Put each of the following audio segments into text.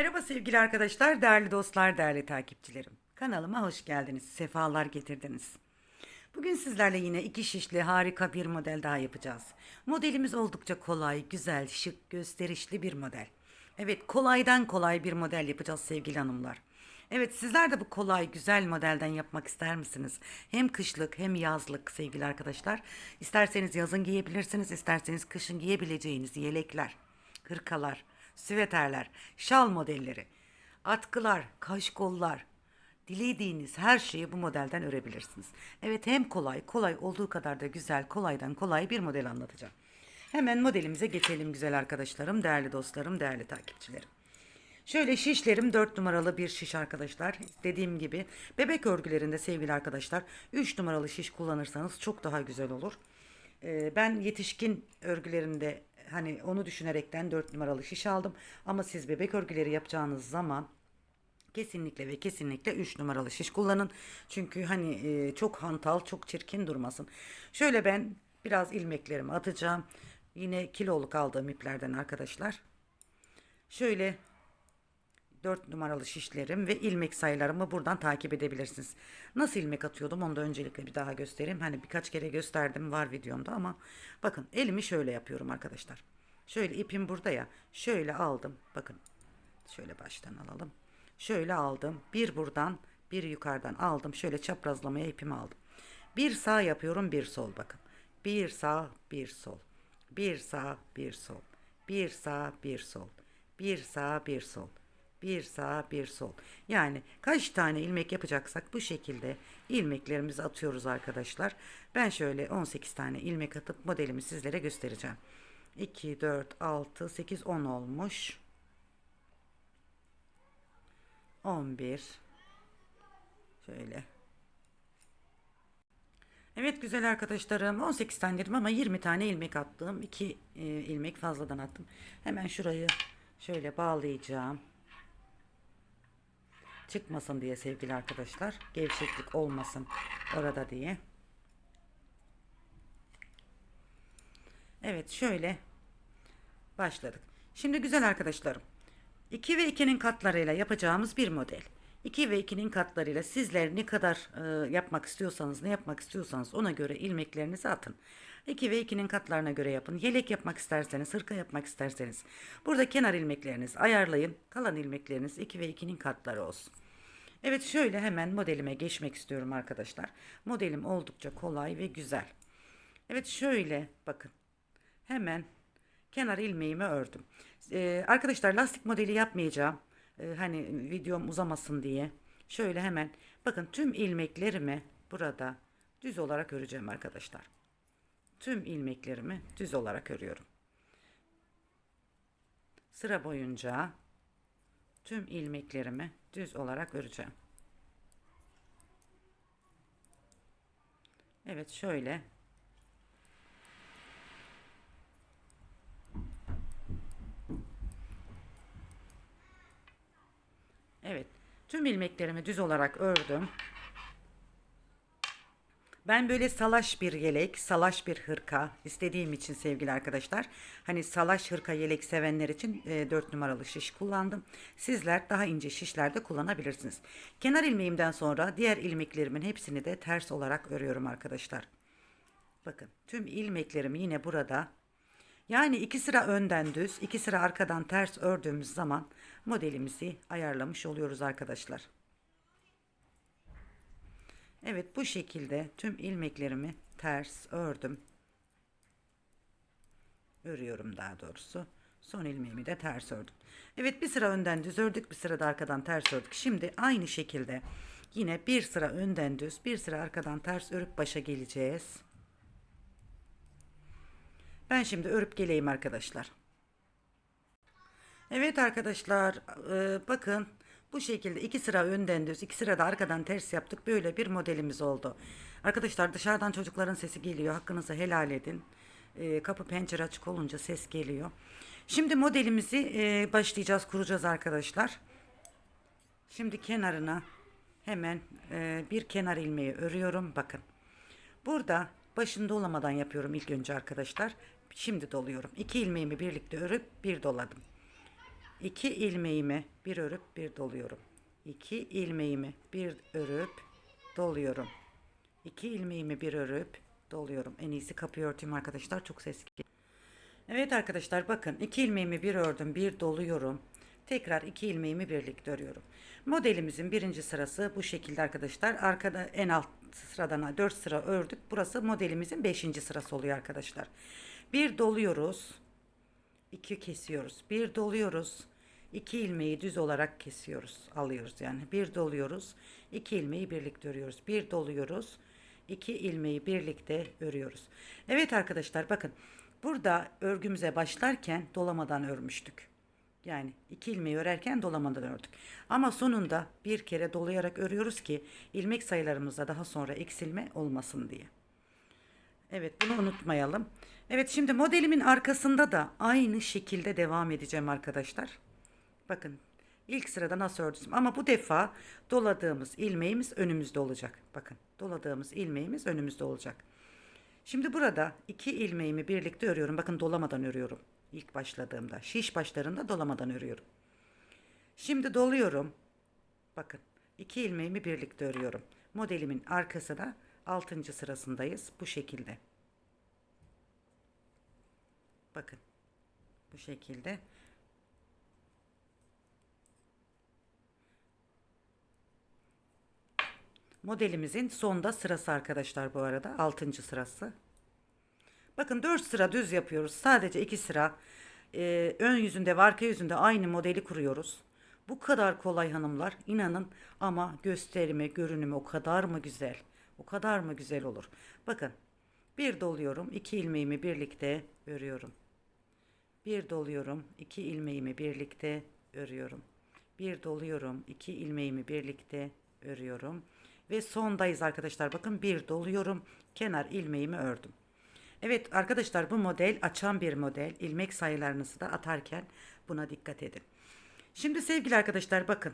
Merhaba sevgili arkadaşlar, değerli dostlar, değerli takipçilerim. Kanalıma hoş geldiniz, sefalar getirdiniz. Bugün sizlerle yine iki şişli harika bir model daha yapacağız. Modelimiz oldukça kolay, güzel, şık, gösterişli bir model. Evet, kolaydan kolay bir model yapacağız sevgili hanımlar. Evet, sizler de bu kolay, güzel modelden yapmak ister misiniz? Hem kışlık hem yazlık sevgili arkadaşlar. İsterseniz yazın giyebilirsiniz, isterseniz kışın giyebileceğiniz yelekler, hırkalar, süveterler, şal modelleri, atkılar, kaşkollar, dilediğiniz her şeyi bu modelden örebilirsiniz. Evet hem kolay, kolay olduğu kadar da güzel, kolaydan kolay bir model anlatacağım. Hemen modelimize geçelim güzel arkadaşlarım, değerli dostlarım, değerli takipçilerim. Şöyle şişlerim 4 numaralı bir şiş arkadaşlar. Dediğim gibi bebek örgülerinde sevgili arkadaşlar 3 numaralı şiş kullanırsanız çok daha güzel olur. Ee, ben yetişkin örgülerinde hani onu düşünerekten 4 numaralı şiş aldım. Ama siz bebek örgüleri yapacağınız zaman kesinlikle ve kesinlikle 3 numaralı şiş kullanın. Çünkü hani e, çok hantal, çok çirkin durmasın. Şöyle ben biraz ilmeklerimi atacağım. Yine kiloluk aldığım iplerden arkadaşlar. Şöyle 4 numaralı şişlerim ve ilmek sayılarımı buradan takip edebilirsiniz. Nasıl ilmek atıyordum onu da öncelikle bir daha göstereyim. Hani birkaç kere gösterdim var videomda ama bakın elimi şöyle yapıyorum arkadaşlar. Şöyle ipim burada ya. Şöyle aldım. Bakın. Şöyle baştan alalım. Şöyle aldım. Bir buradan bir yukarıdan aldım. Şöyle çaprazlamaya ipimi aldım. Bir sağ yapıyorum bir sol bakın. Bir sağ bir sol. Bir sağ bir sol. Bir sağ bir sol. Bir sağ bir sol. Bir sağ bir sol. Yani kaç tane ilmek yapacaksak bu şekilde ilmeklerimizi atıyoruz arkadaşlar. Ben şöyle 18 tane ilmek atıp modelimi sizlere göstereceğim. 2, 4, 6, 8, 10 olmuş. 11. Şöyle. Evet güzel arkadaşlarım 18 tane dedim ama 20 tane ilmek attım. 2 e, ilmek fazladan attım. Hemen şurayı şöyle bağlayacağım çıkmasın diye sevgili arkadaşlar. Gevşeklik olmasın orada diye. Evet şöyle başladık. Şimdi güzel arkadaşlarım. 2 ve 2'nin katlarıyla yapacağımız bir model. 2 ve 2'nin katlarıyla sizler ne kadar e, yapmak istiyorsanız, ne yapmak istiyorsanız ona göre ilmeklerinizi atın. 2 ve 2'nin katlarına göre yapın. Yelek yapmak isterseniz, hırka yapmak isterseniz. Burada kenar ilmeklerinizi ayarlayın. Kalan ilmekleriniz 2 ve 2'nin katları olsun. Evet şöyle hemen modelime geçmek istiyorum arkadaşlar. Modelim oldukça kolay ve güzel. Evet şöyle bakın. Hemen kenar ilmeğimi ördüm. Ee, arkadaşlar lastik modeli yapmayacağım. Ee, hani videom uzamasın diye. Şöyle hemen bakın tüm ilmeklerimi burada düz olarak öreceğim arkadaşlar. Tüm ilmeklerimi düz olarak örüyorum. Sıra boyunca tüm ilmeklerimi düz olarak öreceğim. Evet şöyle Evet tüm ilmeklerimi düz olarak ördüm. Ben böyle salaş bir yelek, salaş bir hırka istediğim için sevgili arkadaşlar. Hani salaş hırka yelek sevenler için e, 4 numaralı şiş kullandım. Sizler daha ince şişlerde kullanabilirsiniz. Kenar ilmeğimden sonra diğer ilmeklerimin hepsini de ters olarak örüyorum arkadaşlar. Bakın tüm ilmeklerimi yine burada yani iki sıra önden düz, iki sıra arkadan ters ördüğümüz zaman modelimizi ayarlamış oluyoruz arkadaşlar. Evet bu şekilde tüm ilmeklerimi ters ördüm. Örüyorum daha doğrusu. Son ilmeğimi de ters ördüm. Evet bir sıra önden düz ördük bir sıra da arkadan ters ördük. Şimdi aynı şekilde yine bir sıra önden düz bir sıra arkadan ters örüp başa geleceğiz. Ben şimdi örüp geleyim arkadaşlar. Evet arkadaşlar e, bakın bu şekilde iki sıra önden düz, iki sıra da arkadan ters yaptık. Böyle bir modelimiz oldu. Arkadaşlar dışarıdan çocukların sesi geliyor. Hakkınızı helal edin. E, kapı pencere açık olunca ses geliyor. Şimdi modelimizi e, başlayacağız, kuracağız arkadaşlar. Şimdi kenarına hemen bir kenar ilmeği örüyorum. Bakın. Burada başını dolamadan yapıyorum ilk önce arkadaşlar. Şimdi doluyorum. İki ilmeğimi birlikte örüp bir doladım. 2 ilmeğimi bir örüp bir doluyorum. 2 ilmeğimi bir örüp doluyorum. 2 ilmeğimi bir örüp doluyorum. En iyisi kapıyı örteyim arkadaşlar. Çok ses geliyor. Evet arkadaşlar bakın 2 ilmeğimi bir ördüm bir doluyorum. Tekrar 2 ilmeğimi birlikte örüyorum. Modelimizin birinci sırası bu şekilde arkadaşlar. Arkada en alt sıradan 4 sıra ördük. Burası modelimizin 5. sırası oluyor arkadaşlar. Bir doluyoruz. 2 kesiyoruz. Bir doluyoruz. 2 ilmeği düz olarak kesiyoruz. Alıyoruz yani. Bir doluyoruz. 2 ilmeği birlikte örüyoruz. Bir doluyoruz. 2 ilmeği birlikte örüyoruz. Evet arkadaşlar bakın. Burada örgümüze başlarken dolamadan örmüştük. Yani iki ilmeği örerken dolamadan ördük. Ama sonunda bir kere dolayarak örüyoruz ki ilmek sayılarımızda daha sonra eksilme olmasın diye. Evet bunu unutmayalım. Evet şimdi modelimin arkasında da aynı şekilde devam edeceğim arkadaşlar. Bakın ilk sırada nasıl ördüm ama bu defa doladığımız ilmeğimiz önümüzde olacak. Bakın doladığımız ilmeğimiz önümüzde olacak. Şimdi burada iki ilmeğimi birlikte örüyorum. Bakın dolamadan örüyorum. İlk başladığımda şiş başlarında dolamadan örüyorum. Şimdi doluyorum. Bakın iki ilmeğimi birlikte örüyorum. Modelimin arkası da 6. sırasındayız. Bu şekilde. Bakın. Bu şekilde. Modelimizin sonda sırası arkadaşlar bu arada. 6. sırası. Bakın 4 sıra düz yapıyoruz. Sadece 2 sıra e, ön yüzünde ve arka yüzünde aynı modeli kuruyoruz. Bu kadar kolay hanımlar. inanın ama gösterimi, görünümü o kadar mı güzel? O kadar mı güzel olur? Bakın bir doluyorum. iki ilmeğimi birlikte örüyorum. Bir doluyorum. iki ilmeğimi birlikte örüyorum. Bir doluyorum. iki ilmeğimi birlikte örüyorum. Ve sondayız arkadaşlar. Bakın bir doluyorum. Kenar ilmeğimi ördüm. Evet arkadaşlar bu model açan bir model. İlmek sayılarınızı da atarken buna dikkat edin. Şimdi sevgili arkadaşlar bakın.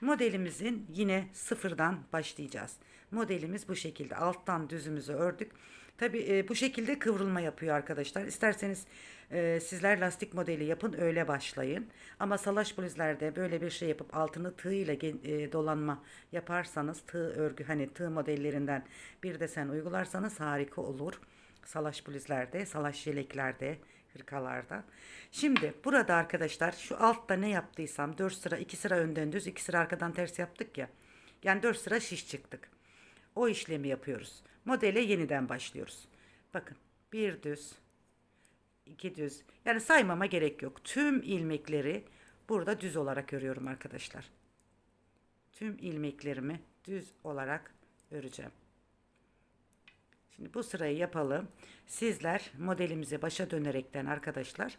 Modelimizin yine sıfırdan başlayacağız. Modelimiz bu şekilde. Alttan düzümüzü ördük. Tabi e, bu şekilde kıvrılma yapıyor arkadaşlar. İsterseniz e, sizler lastik modeli yapın öyle başlayın. Ama salaş bluzlerde böyle bir şey yapıp altını tığ ile e, dolanma yaparsanız tığ örgü hani tığ modellerinden bir desen uygularsanız harika olur salaş bluzlerde, salaş yeleklerde, hırkalarda. Şimdi burada arkadaşlar şu altta ne yaptıysam 4 sıra 2 sıra önden düz 2 sıra arkadan ters yaptık ya. Yani 4 sıra şiş çıktık. O işlemi yapıyoruz. Modele yeniden başlıyoruz. Bakın bir düz iki düz yani saymama gerek yok. Tüm ilmekleri burada düz olarak örüyorum arkadaşlar. Tüm ilmeklerimi düz olarak öreceğim. Şimdi bu sırayı yapalım. Sizler modelimizi başa dönerekten arkadaşlar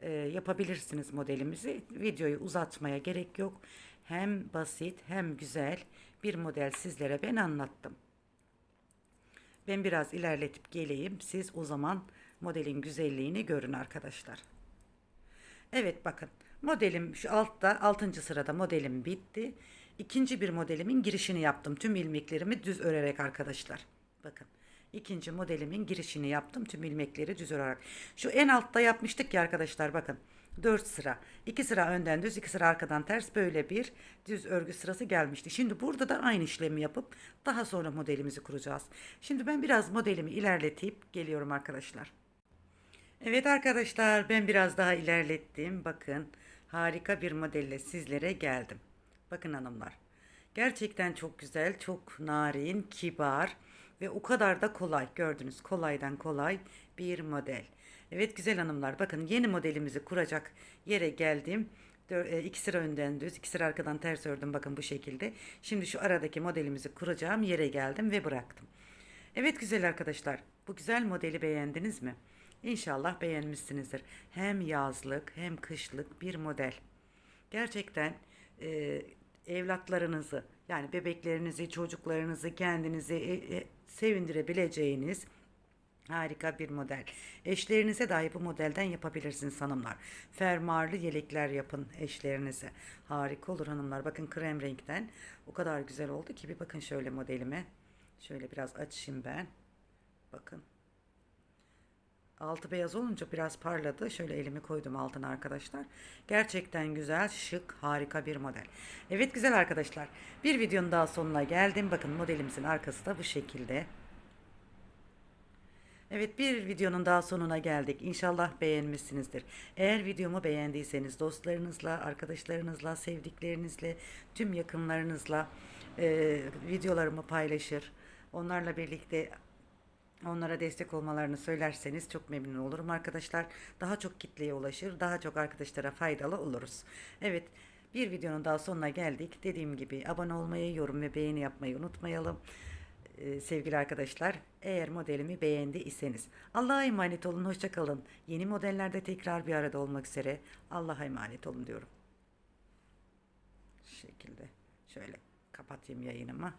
e, yapabilirsiniz modelimizi. Videoyu uzatmaya gerek yok. Hem basit hem güzel bir model sizlere ben anlattım. Ben biraz ilerletip geleyim. Siz o zaman modelin güzelliğini görün arkadaşlar. Evet bakın modelim şu altta 6. sırada modelim bitti. İkinci bir modelimin girişini yaptım. Tüm ilmeklerimi düz örerek arkadaşlar. Bakın ikinci modelimin girişini yaptım. Tüm ilmekleri düz olarak. Şu en altta yapmıştık ya arkadaşlar bakın. 4 sıra. 2 sıra önden düz, 2 sıra arkadan ters böyle bir düz örgü sırası gelmişti. Şimdi burada da aynı işlemi yapıp daha sonra modelimizi kuracağız. Şimdi ben biraz modelimi ilerletip geliyorum arkadaşlar. Evet arkadaşlar ben biraz daha ilerlettim. Bakın harika bir modelle sizlere geldim. Bakın hanımlar. Gerçekten çok güzel, çok narin, kibar ve o kadar da kolay. Gördünüz kolaydan kolay bir model. Evet güzel hanımlar bakın yeni modelimizi kuracak yere geldim. Dör, iki sıra önden düz, iki sıra arkadan ters ördüm bakın bu şekilde. Şimdi şu aradaki modelimizi kuracağım yere geldim ve bıraktım. Evet güzel arkadaşlar bu güzel modeli beğendiniz mi? İnşallah beğenmişsinizdir. Hem yazlık hem kışlık bir model. Gerçekten e, evlatlarınızı yani bebeklerinizi, çocuklarınızı, kendinizi e, e, sevindirebileceğiniz harika bir model. Eşlerinize dahi bu modelden yapabilirsiniz hanımlar. Fermuarlı yelekler yapın eşlerinize. Harika olur hanımlar. Bakın krem renkten o kadar güzel oldu ki bir bakın şöyle modelime. Şöyle biraz açayım ben. Bakın. Altı beyaz olunca biraz parladı. Şöyle elimi koydum altına arkadaşlar. Gerçekten güzel, şık, harika bir model. Evet güzel arkadaşlar. Bir videonun daha sonuna geldim. Bakın modelimizin arkası da bu şekilde. Evet bir videonun daha sonuna geldik. İnşallah beğenmişsinizdir. Eğer videomu beğendiyseniz dostlarınızla, arkadaşlarınızla, sevdiklerinizle, tüm yakınlarınızla e, videolarımı paylaşır. Onlarla birlikte onlara destek olmalarını söylerseniz çok memnun olurum arkadaşlar. Daha çok kitleye ulaşır, daha çok arkadaşlara faydalı oluruz. Evet bir videonun daha sonuna geldik. Dediğim gibi abone olmayı, yorum ve beğeni yapmayı unutmayalım. Ee, sevgili arkadaşlar eğer modelimi beğendiyseniz Allah'a emanet olun hoşça kalın yeni modellerde tekrar bir arada olmak üzere Allah'a emanet olun diyorum şu şekilde şöyle kapatayım yayınımı